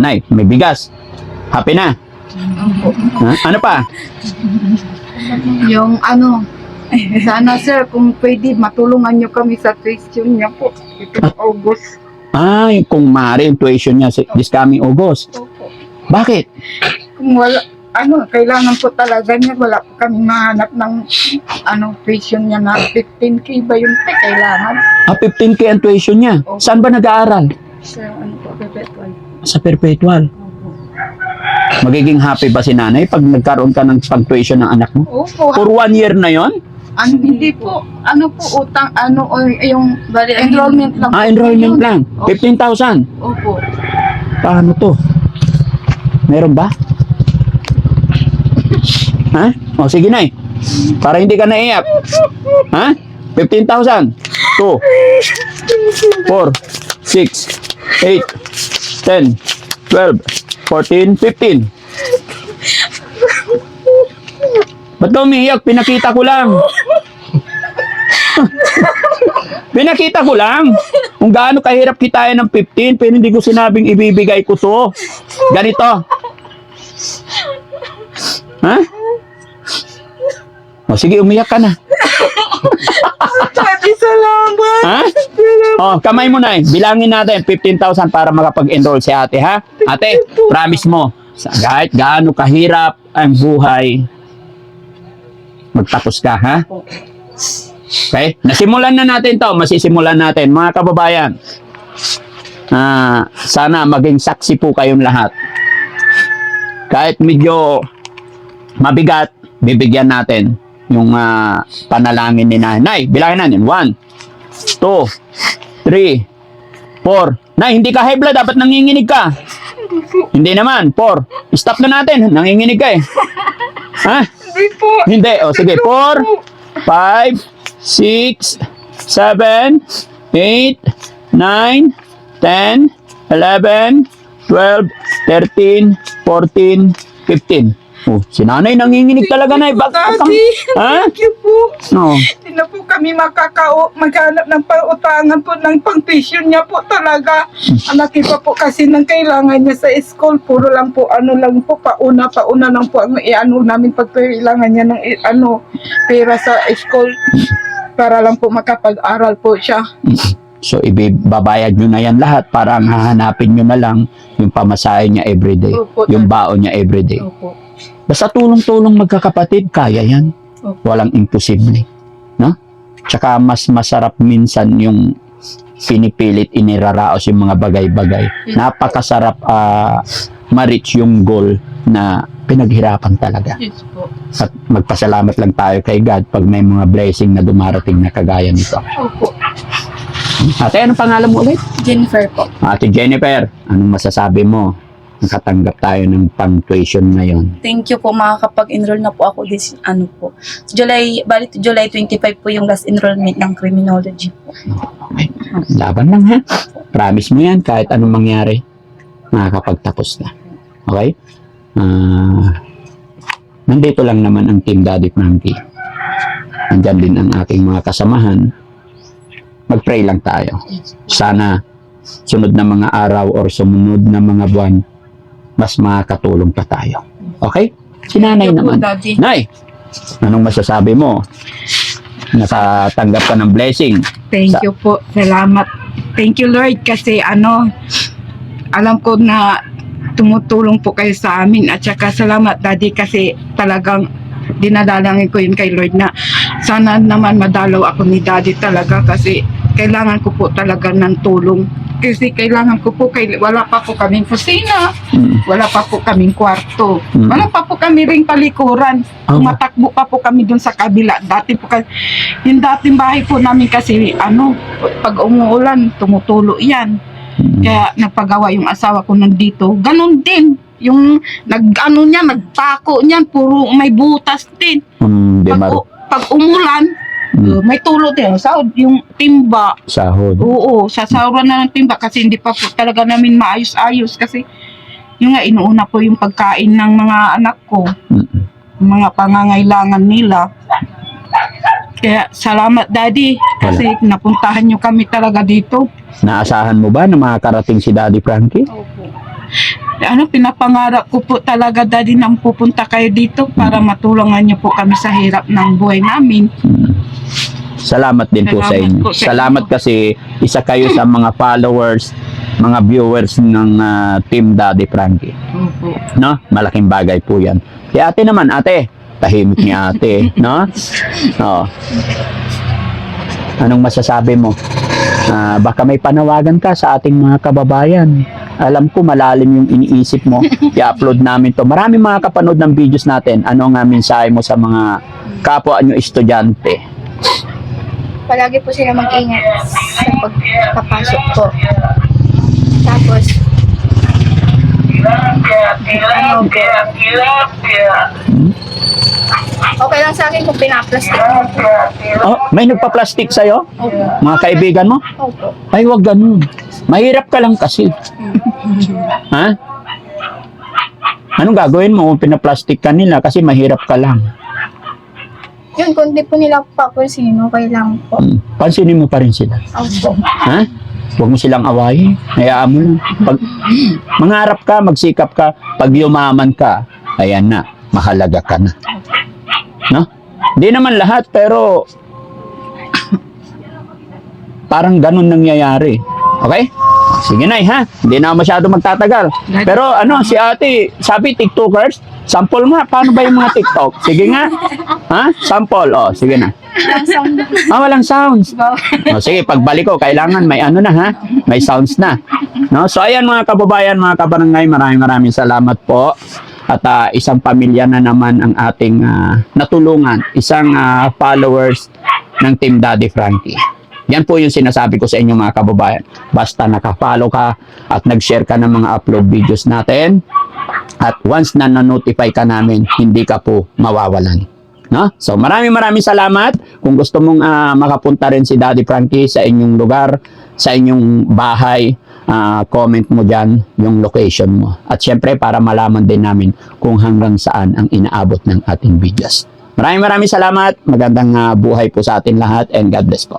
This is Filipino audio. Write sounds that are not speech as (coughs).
Nay, may bigas. Happy na. Ha? Ano pa? Yung ano, sana sir, kung pwede, matulungan nyo kami sa tuition niya po. Ito August. Ah, yung kung maaari yung tuition niya si- this coming August. Opo. Bakit? Kung wala, ano, kailangan po talaga niya, wala po kami mahanap ng, ano, tuition niya na 15k ba yun te, kailangan. Ah, 15k ang tuition niya. Saan ba nag-aaral? Sir, ano po, perpetual. Sa perpetual. Magiging happy ba si nanay pag nagkaroon ka ng pag-tuition ng anak mo? Opo, For one year na yon? ano, hindi po, ano po, utang, ano, o yung enrollment lang. Ah, enrollment yun. lang. 15,000. Opo. Paano to? Meron ba? Ha? O, sige na Para hindi ka naiyak. Ha? 15,000. 2, 4, 6, 8, 10, 12, 14, 15. Ba't ka umiiyak? Pinakita ko lang. (laughs) Pinakita ko lang kung gaano kahirap kitain ng 15 pero hindi ko sinabing ibibigay ko to. Ganito. Ha? O sige, umiyak ka na. Daddy, salamat. Ha? Oh, kamay mo na eh. Bilangin natin 15,000 para makapag-enroll si ate, ha? Ate, promise mo, kahit gaano kahirap ang buhay, magtapos ka, ha? Okay? Nasimulan na natin to. Masisimulan natin. Mga kababayan, ah, sana maging saksi po kayong lahat. Kahit medyo mabigat, bibigyan natin yung ah, panalangin ni nanay. Bilangin natin. 1, 2, 3, 4. Nay, hindi ka high blood. Dapat nanginginig ka. Hindi naman. 4. Stop na natin. Nanginginig ka eh. Ha? Hindi po. Hindi. O sige. 4, 5, 6, 7, 8, 9, 10, 11, 12, 13, 14, 15. Oh, si nanay nanginginig talaga na. Bakit ka? Daddy, (laughs) Ha? thank you po. No. Hindi na po kami makakao, maghanap ng pautangan po ng pang-tuition niya po talaga. Ang laki pa po kasi ng kailangan niya sa school. Puro lang po, ano lang po, pauna, pauna lang po ang i-ano namin pag kailangan niya ng i- ano, pera sa school. Para lang po makapag-aral po siya. So, ibibabayad nyo na yan lahat. Parang hahanapin nyo na lang yung pamasahe niya everyday. Opo, Yung baon niya everyday. Opo. Basta tulong-tulong magkakapatid, kaya yan. Walang imposible. No? Tsaka mas masarap minsan yung pinipilit, iniraraos yung mga bagay-bagay. Napakasarap ah, ma-reach yung goal na pinaghirapan talaga. Yes po. At magpasalamat lang tayo kay God pag may mga blessing na dumarating na kagaya nito. Opo. Ate, anong pangalan mo ulit? Jennifer po. Ate Jennifer, anong masasabi mo? Nakatanggap tayo ng pang-tuition ngayon. Thank you po makakapag-enroll na po ako this ano po. July bali July 25 po yung last enrollment ng criminology po. Okay. Laban lang ha. Promise mo yan kahit anong mangyari. Makakapagtapos na. Okay? Ah, nandito lang naman ang Team Daddy Frankie. Nandyan din ang aking mga kasamahan. Mag-pray lang tayo. Sana sunod na mga araw or sumunod na mga buwan, mas makakatulong pa tayo. Okay? Si nanay naman. Daddy. Nay, anong masasabi mo? Nakatanggap ka ng blessing. Thank Sa- you po. Salamat. Thank you Lord kasi ano alam ko na tumutulong po kayo sa amin at saka salamat daddy kasi talagang dinadalangin ko yun kay Lord na sana naman madalaw ako ni daddy talaga kasi kailangan ko po talaga ng tulong kasi kailangan ko po kay wala pa po kaming kusina Mm. wala pa po kaming kwarto Mm. wala pa po kami ring palikuran Oh. tumatakbo pa po kami dun sa kabila dati po kasi yung dating bahay po namin kasi ano pag umuulan tumutulo yan Mm. kaya napagawa yung asawa ko nandito ganon din yung nag ano niya nagpako niyan puro may butas din Mm, pag, pag umulan. Uh, may tulo din sa yung timba sahod. Oo, sasawan na ng timba kasi hindi pa po talaga namin maayos-ayos kasi yung nga inuuna po yung pagkain ng mga anak ko, Mm. mga pangangailangan nila. Kaya salamat daddy kasi napuntahan nyo kami talaga dito. Naasahan mo ba na makakarating si Daddy Frankie? Opo. ano, pinapangarap ko po talaga daddy nang pupunta kayo dito para matulungan niyo po kami sa hirap ng buhay namin. Salamat din po sa Salamat inyo. po sa Salamat inyo. kasi isa kayo sa mga followers, mga viewers ng ah, Team Daddy Frankie. Opo. No? Malaking bagay po yan. Si ate naman, ate. Tahimik ni ate. (laughs) no? Oo. Anong masasabi mo? Ah, baka may panawagan ka sa ating mga kababayan. Alam ko malalim yung iniisip mo. (laughs) I-upload namin to. Marami mga kapanood ng videos natin. Ano nga mensahe mo sa mga kapwa nyo estudyante? Palagi po sila mag-ingat sa pagpapasok po. Tapos, ano po, okay lang sa akin kung pinaplastic mo po. Oh, may nagpa-plastic sa'yo? Opo. Mga kaibigan mo? Opo. Ay, wag ganun. Mahirap ka lang kasi. ha? Anong gagawin mo kung pinaplastic ka nila kasi mahirap ka lang? Yun, kung di po nila papansin, okay lang po. Hmm. Pansinin mo pa rin sila. Opo. Ha? Huwag mo silang awayin. Hayaan mo lang. Pag mangarap ka, magsikap ka, pag yumaman ka, ayan na, mahalaga ka na. No? Hindi naman lahat, pero (coughs) parang ganun nangyayari. Okay? Sige na ha. Hindi na masyado magtatagal. Pero ano, si ate, sabi TikTokers, sample nga, paano ba yung mga TikTok? Sige nga. Ha? Sample. Oh, sige na. Ah, walang sounds. O, sige, pagbalik ko, kailangan may ano na ha? May sounds na. No? So, ayan mga kababayan, mga kabarangay, maraming maraming salamat po. At ah, isang pamilya na naman ang ating ah, natulungan. Isang ah, followers ng Team Daddy Frankie. Yan po yung sinasabi ko sa inyo mga kababayan. Basta nakafollow ka at nag-share ka ng mga upload videos natin. At once na na-notify ka namin, hindi ka po mawawalan. No? So maraming maraming salamat. Kung gusto mong ah, makapunta rin si Daddy Frankie sa inyong lugar, sa inyong bahay, ah, comment mo dyan yung location mo. At syempre para malaman din namin kung hanggang saan ang inaabot ng ating videos. Maraming maraming salamat. Magandang ah, buhay po sa atin lahat and God bless po.